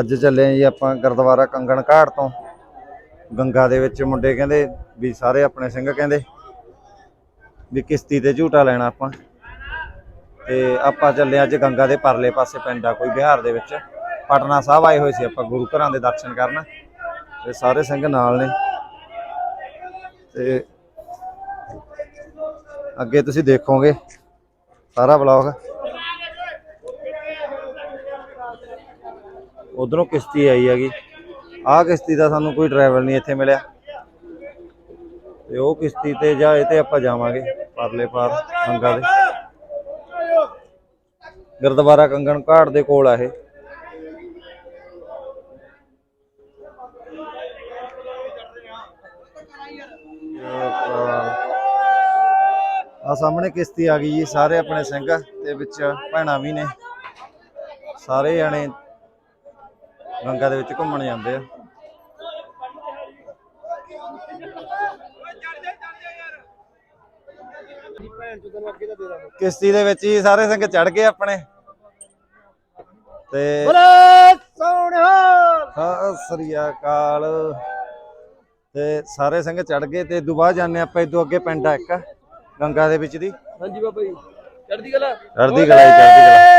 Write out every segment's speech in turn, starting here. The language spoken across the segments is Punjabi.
ਅੱਜ ਚੱਲੇ ਜੀ ਆਪਾਂ ਗੁਰਦੁਆਰਾ ਕੰਗਣ ਘਾਟ ਤੋਂ। ਗੰਗਾ ਦੇ ਵਿੱਚ ਮੁੰਡੇ ਕਹਿੰਦੇ ਵੀ ਸਾਰੇ ਆਪਣੇ ਸਿੰਘ ਕਹਿੰਦੇ ਵੀ ਕਿਸ਼ਤੀ ਤੇ ਝੂਟਾ ਲੈਣਾ ਆਪਾਂ। ਤੇ ਆਪਾਂ ਚੱਲੇ ਅੱਜ ਗੰਗਾ ਦੇ ਪਰਲੇ ਪਾਸੇ ਪਿੰਡ ਆ ਕੋਈ ਬਿਹਾਰ ਦੇ ਵਿੱਚ। ਪਟਨਾ ਸਾਹਿਬ ਆਏ ਹੋਏ ਸੀ ਆਪਾਂ ਗੁਰੂ ਘਰਾਂ ਦੇ ਦਰਸ਼ਨ ਕਰਨ। ਤੇ ਸਾਰੇ ਸਿੰਘ ਨਾਲ ਨੇ। ਤੇ ਅੱਗੇ ਤੁਸੀਂ ਦੇਖੋਗੇ ਸਾਰਾ ਵਲੌਗ। ਉਧਰੋਂ ਕਿਸ਼ਤੀ ਆਈ ਹੈਗੀ। ਆਹ ਕਿਸ਼ਤੀ ਦਾ ਸਾਨੂੰ ਕੋਈ ਡਰਾਈਵਰ ਨਹੀਂ ਇੱਥੇ ਮਿਲਿਆ। ਤੇ ਉਹ ਕਿਸ਼ਤੀ ਤੇ ਜਾਂ ਇਹ ਤੇ ਆਪਾਂ ਜਾਵਾਂਗੇ ਪਰਲੇ ਪਾਰ ਗੰਗਾ ਦੇ। ਗੁਰਦੁਆਰਾ ਕੰਗਣ ਘਾਟ ਦੇ ਕੋਲ ਆ ਇਹ। ਆ ਸਾਹਮਣੇ ਕਿਸ਼ਤੀ ਆ ਗਈ ਜੀ, ਸਾਰੇ ਆਪਣੇ ਸਿੰਘ ਤੇ ਵਿੱਚ ਭੈਣਾਂ ਵੀ ਨੇ। ਸਾਰੇ ਜਾਣੇ ਗੰਗਾ ਦੇ ਵਿੱਚ ਘੁੰਮਣ ਜਾਂਦੇ ਆ। ਕਿਸ਼ਤੀ ਦੇ ਵਿੱਚ ਹੀ ਸਾਰੇ ਸਿੰਘ ਚੜ ਗਏ ਆਪਣੇ। ਤੇ ਸਤਿ ਸ੍ਰੀ ਅਕਾਲ। ਤੇ ਸਾਰੇ ਸਿੰਘ ਚੜ ਗਏ ਤੇ ਬਾਅਦ ਜਾਂਦੇ ਆਪਾਂ ਇਦੋਂ ਅੱਗੇ ਪਿੰਡ ਆ ਇੱਕ ਗੰਗਾ ਦੇ ਵਿੱਚ ਦੀ। ਹਾਂਜੀ ਬਾਬਾ ਜੀ ਚੜ੍ਹਦੀ ਕਲਾ। ਚੜਦੀ ਕਲਾ ਚੜਦੀ ਕਲਾ।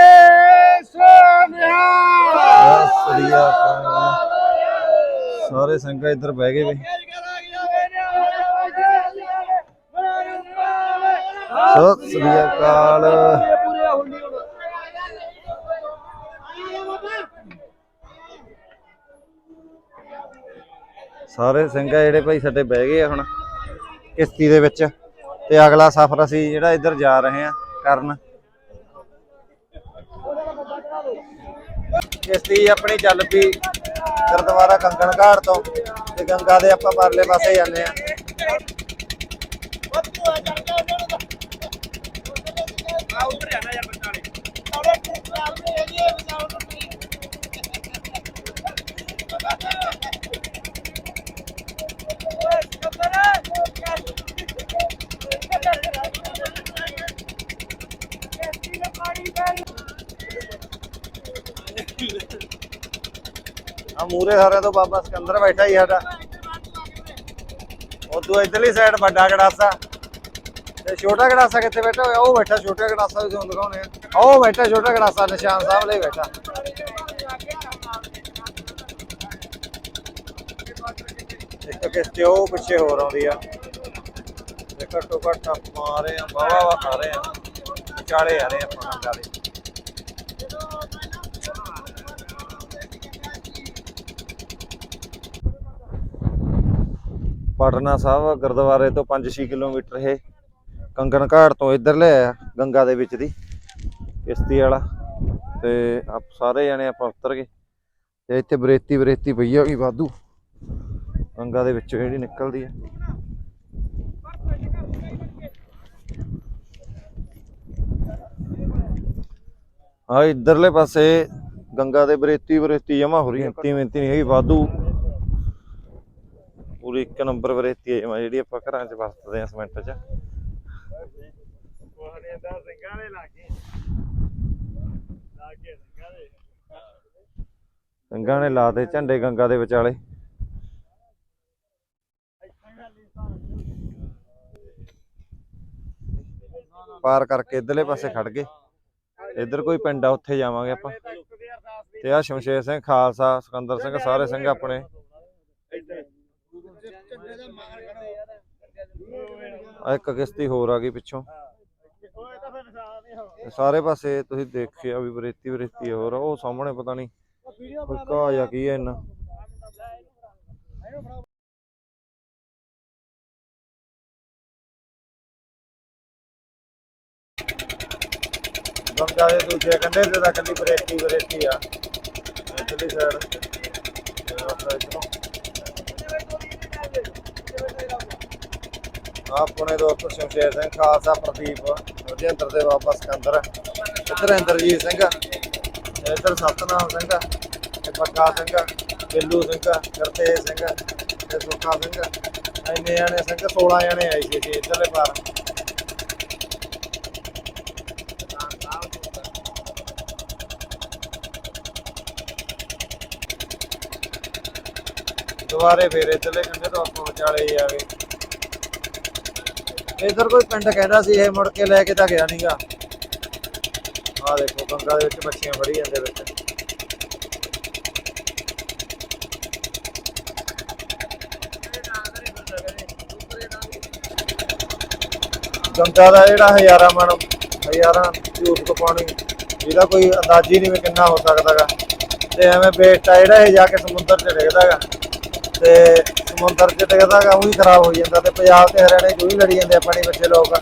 ਸਤਿ ਸਾਰੇ ਸਿੰਘ ਇੱਧਰ ਬਹਿ ਗਏ ਵੇ ਸਤਿ ਸ੍ਰੀ ਅਕਾਲ। ਸਾਰੇ ਸਿੰਘ ਜਿਹੜੇ ਭਾਈ ਸਾਡੇ ਬਹਿ ਗਏ ਆ ਹੁਣ ਕਿਸ਼ਤੀ ਦੇ ਵਿੱਚ। ਤੇ ਅਗਲਾ ਸਫ਼ਰ ਅਸੀਂ ਜਿਹੜਾ ਇੱਧਰ ਜਾ ਰਹੇ ਆ ਕਰਨ। ਕਿਸ਼ਤੀ ਆਪਣੀ ਚੱਲ ਪਈ ਗੁਰਦੁਆਰਾ ਕੰਗਣ ਘਾਟ ਤੋਂ ਤੇ ਗੰਗਾ ਦੇ ਆਪਾਂ ਪਰਲੇ ਪਾਸੇ ਜਾਂਦੇ ਆ ਆ ਮੂਰੇ ਸਾਰਿਆਂ ਤੋਂ ਬਾਬਾ ਸਿਕੰਦਰ ਬੈਠਾ ਹੀ ਸਾਡਾ। ਉਦੋਂ ਇਧਰਲੀ ਸਾਈਡ ਵੱਡਾ ਗੜਾਸਾ। ਤੇ ਛੋਟਾ ਗੜਾਸਾ ਕਿੱਥੇ ਬੈਠਾ ਹੋਇਆ? ਉਹ ਬੈਠਾ, ਛੋਟਾ ਗੜਾਸਾ ਵੀ ਤੁਹਾਨੂੰ ਦਿਖਾਉਣੇ ਆ। ਉਹ ਬੈਠਾ, ਛੋਟਾ ਗੜਾਸਾ, ਨਿਸ਼ਾਨ ਸਾਹਿਬ ਲਈ ਬੈਠਾ। ਇੱਕ ਕਿਸ਼ਤੀ ਉਹ ਪਿੱਛੇ ਹੋਰ ਆਉਂਦੀ ਆ। ਤੇ ਘੱਟੋ ਘੱਟ ਆਪਾਂ ਆ ਰਹੇ ਵਾ ਖਾ ਰਹੇ ਆ। ਵਿਚਾਲੇ ਆ ਰਹੇ ਆ ਆਪਾਂ ਗੰਗਾ ਪਟਨਾ ਸਾਹਿਬ, ਗੁਰਦੁਆਰੇ ਤੋਂ 5-6 ਕਿਲੋਮੀਟਰ ਇਹ ਕੰਗਨ ਘਾਟ ਤੋਂ ਇੱਧਰ ਲੈ ਆ ਗੰਗਾ ਦੇ ਵਿੱਚ ਦੀ, ਕਿਸ਼ਤੀ ਵਾਲਾ। ਤੇ ਆਪ ਸਾਰੇ ਜਣੇ ਆਪਾਂ ਉਤਰ ਗਏ। ਤੇ ਇੱਥੇ ਬਰੇਤੀ ਬਰੇਤੀ ਪਈ ਆ ਵੀ ਵਾਧੂ। ਗੰਗਾ ਦੇ ਵਿੱਚੋਂ ਜਿਹੜੀ ਨਿਕਲਦੀ ਆ। ਆ ਇੱਧਰਲੇ ਪਾਸੇ ਗੰਗਾ ਦੇ ਬਰੇਤੀ ਬਰੇਤੀ ਜਮਾ ਹੋ ਰਹੀ ਹੈ ਤੀ ਮਿੰਤੀ ਨਹੀਂ ਹੈਗੀ ਵਾਧੂ। ਪੂਰੀ ਇੱਕ ਨੰਬਰ ਵਰੇਤੀ ਹੈ ਜਮਾਂ ਜਿਹੜੀ ਆਪਾਂ ਘਰਾਂ 'ਚ ਵਰਤਦੇ ਆ ਸਮੈਂਟ 'ਚ। ਗੰਗਾ ਨੇ ਲਾ ਦੇ ਝੰਡੇ ਗੰਗਾ ਦੇ ਵਿਚਾਲੇ। ਪਾਰ ਕਰਕੇ ਇਧਰਲੇ ਪਾਸੇ ਖੜ ਗਏ। ਇੱਧਰ ਕੋਈ ਪਿੰਡ ਆ ਉੱਥੇ ਜਾਵਾਂਗੇ ਆਪਾਂ। ਤੇ ਆ ਸ਼ਮਸ਼ੇਰ ਸਿੰਘ ਖਾਲਸਾ ਸਿਕੰਦਰ ਸਿੰਘ ਸਾਰੇ ਸਿੰਘ ਆਪਣੇ। ਆ ਇੱਕ ਕਿਸ਼ਤੀ ਹੋਰ ਆ ਗਈ ਪਿੱਛੋਂ। ਤੇ ਸਾਰੇ ਪਾਸੇ ਤੁਸੀਂ ਦੇਖਿਆ ਵੀ ਬਰੇਤੀ ਬਰੇਤੀ ਹੋਰ ਆ, ਉਹ ਸਾਹਮਣੇ ਪਤਾ ਨਹੀਂ ਕੋਈ ਘਾਹ ਜਾਂ ਕੀ ਹੈ ਇੰਨਾ। ਗੰਗਾ ਦੇ ਦੂਜੇ ਕੰਢੇ ਤੇ ਤਾਂ ਕੱਲੀ ਬਰੇਤੀ ਬਰੇਤੀ ਆ। ਇਧਰਲੀ ਸਾਈਡ ਆਪਣੇ ਦੋਸਤ ਸ਼ਮਸ਼ੇਰ ਸਿੰਘ, ਖਾਲਸਾ ਪ੍ਰਦੀਪ ਰਜਿੰਦਰ ਦੇ ਬਾਬਾ ਸਿਕੰਦਰ। ਇੱਧਰ ਇੰਦਰਜੀਤ ਸਿੰਘ, ਇੱਧਰ ਸਤਨਾਮ ਸਿੰਘ ਤੇ ਪੱਕਾ ਸਿੰਘ, ਬਿੱਲੂ ਸਿੰਘ, ਗੁਰਤੇਜ ਸਿੰਘ ਤੇ ਸੁੱਖਾ ਸਿੰਘ। ਇੰਨੇ ਜਾਣੇ ਸਿੰਘ 16 ਜਾਣੇ ਆਏ ਸੀ ਇੱਧਰਲੇ ਪਾਰ। ਦੁਬਾਰੇ ਫੇਰ ਇੱਧਰਲੇ ਕੰਢੇ ਤੋਂ ਆਪਾਂ ਵਿਚਾਲੇ ਆ ਗਏ। ਇਧਰ ਕੋਈ ਪਿੰਡ ਕਹਿੰਦਾ ਸੀ ਇਹ ਮੁੜ ਕੇ ਲੈ ਕੇ ਤਾਂ ਗਿਆ ਨਹੀਂਗਾ ਆਹ ਦੇਖੋ ਗੰਗਾ ਦੇ ਵਿੱਚ ਮੱਛੀਆਂ ਫੜੀ ਜਾਂਦੇ ਵਿੱਚ। ਗੰਗਾ ਦਾ ਜਿਹੜਾ ਹਜ਼ਾਰਾਂ ਮਣ, ਹਜ਼ਾਰਾਂ ਝੂਠ ਪਾਣੀ ਇਹਦਾ ਕੋਈ ਅੰਦਾਜ਼ੀ ਨਹੀਂ ਵੀ ਕਿੰਨਾ ਹੋ ਸਕਦਾਗਾ ਤੇ ਐਵੇਂ ਵੇਸਟ ਆ ਜਿਹੜਾ ਇਹ ਜਾ ਕੇ ਸਮੁੰਦਰ 'ਚ ਡਿੱਗਦਾਗਾ ਤੇ ਸਮੁੰਦਰ 'ਚ ਡਿੱਗਦਾਗਾ ਉਹੀ ਖਰਾਬ ਹੋ ਜਾਂਦਾ ਤੇ ਪੰਜਾਬ ਤੇ ਹਰਿਆਣੇ 'ਚ ਵੀ ਲੜੀ ਜਾਂਦੇ ਆ ਪਾਣੀ ਪਿੱਛੇ ਲੋਕ।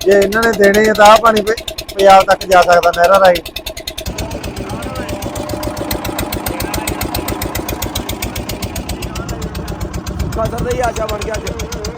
ਜੇ ਇਹਨਾਂ ਨੇ ਦੇਣੇ ਆ ਤਾਂ ਆਹ ਪਾਣੀ ਪੰਜਾਬ ਤੱਕ ਜਾ ਸਕਦਾ ਨਹਿਰਾਂ ਰਾਹੀਂ। ਫਸਲ ਦਾ ਹੀ ਬਣ ਗਿਆ ਅੱਜ।